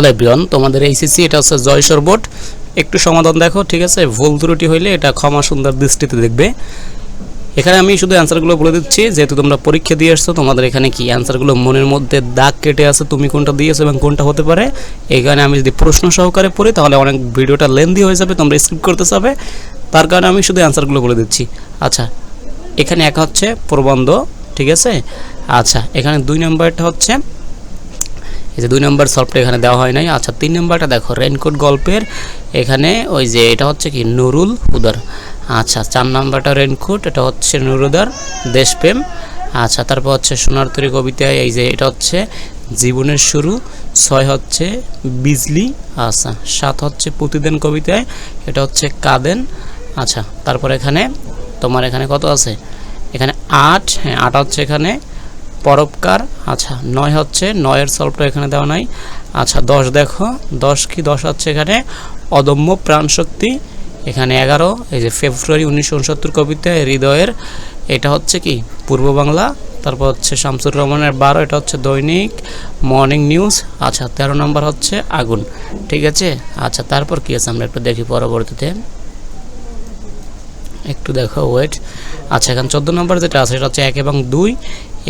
Hello everyone তোমাদের HSC এটা হচ্ছে জয়সর বোর্ড। একটু সমাধান দেখো, ঠিক আছে? ভুল ত্রুটি হইলে এটা ক্ষমা সুন্দর দৃষ্টিতে দেখবে। এখানে আমি শুধু অ্যান্সারগুলো বলে দিচ্ছি, যেহেতু তোমরা পরীক্ষা দিয়ে আসছো, তোমাদের এখানে কি অ্যান্সারগুলো মনের মধ্যে দাগ কেটে আছে, তুমি কোনটা দিয়েছ এবং কোনটা হতে পারে? এখানে আমি যদি প্রশ্ন সহকারে পড়ি, তাহলে অনেক ভিডিওটা লেন্দি হয়ে যাবে, তোমরা স্কিপ করতে চাবে। তার কারণে আমি শুধু অ্যান্সারগুলো বলে দিচ্ছি। আচ্ছা এখানে এক হচ্ছে প্রবন্ধ, ঠিক আছে? আচ্ছা এখানে দুই নম্বরটা হচ্ছে এই যে দুই নম্বর সলভটা এখানে দেওয়া হয় নাই। আচ্ছা তিন নম্বরটা দেখো রেনকোট গল্পের। এখানে ওই যে এটা হচ্ছে কি, নুরুল হুদার আচ্ছা চার নম্বরটা রেনকোট এটা হচ্ছে নুরুদার দেশপ্রেম। আচ্ছা তারপর হচ্ছে সোনার কবিতায় এই যে এটা হচ্ছে জীবনের শুরু, ছয় হচ্ছে বিজলি আচ্ছা সাত হচ্ছে প্রতিদিন কবিতায়, এটা হচ্ছে কাদেন। আচ্ছা তারপর এখানে, তোমার এখানে কত আছে? এখানে আট হ্যাঁ আট হচ্ছে এখানে পরোপকার। আচ্ছা নয় হচ্ছে, নয়ের সলভটা এখানে দেওয়া নাই। আচ্ছা দশ দেখো, দশ কি দশ হচ্ছে এখানে? অদম্য প্রাণশক্তি, এখানে এগারো, এই যে ফেব্রুয়ারি উনিশশো উনসত্তর কবিতা হৃদয়ের, এটা হচ্ছে কি? পূর্ব বাংলা, তারপর হচ্ছে শামসুর রহমানের বারো, এটা হচ্ছে দৈনিক মর্নিং নিউজ। আচ্ছা তেরো নম্বর হচ্ছে আগুন, ঠিক আছে? আচ্ছা তারপর কি আছে আমরা একটু দেখি পরবর্তীতে। একটু দেখো ওয়েট আচ্ছা এখন চোদ্দ নম্বর যেটা আছে, সেটা হচ্ছে এক এবং দুই।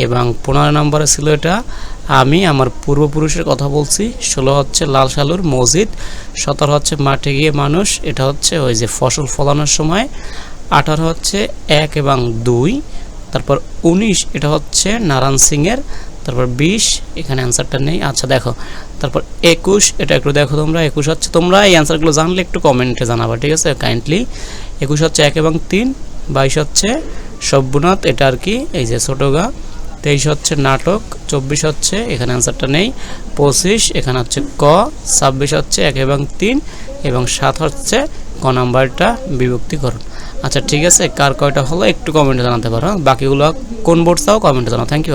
এবং পনেরো নম্বরে ছিল এটা, আমি আমার পূর্বপুরুষের কথা বলছি, ষোলো হচ্ছে লাল সালুর মসজিদ, সতেরো হচ্ছে মাঠে গিয়ে মানুষ, এটা হচ্ছে ওই যে ফসল ফলানোর সময়, আঠারো হচ্ছে এক এবং দুই, তারপর উনিশ, এটা হচ্ছে নারায়ণ সিংয়ের, তারপর বিশ, এখানে অ্যান্সারটা নেই আচ্ছা দেখো, তারপর একুশ, এটা একটু দেখো তোমরা, একুশ হচ্ছে তোমরা, এই অ্যান্সারগুলো জানলে একটু কমেন্টে জানাবা, ঠিক আছে কাইন্ডলি একুশ হচ্ছে এক এবং তিন, বাইশ হচ্ছে সব্যনাথ, এটা আর কি, এই যে ছোটগা তেইশ হচ্ছে নাটক, চব্বিশ হচ্ছে, এখানে অ্যান্সারটা নেই, পঁচিশ, এখানে হচ্ছে ক, ছাব্বিশ হচ্ছে এক এবং তিন, এবং সাত হচ্ছে ক নাম্বারটা বিভক্তিকরণ। আচ্ছা ঠিক আছে, কার কয়টা হলো একটু কমেন্টে জানাতে পারো বাকিগুলো কোন বোর্ড চাও কমেন্টে জানাও থ্যাংক ইউ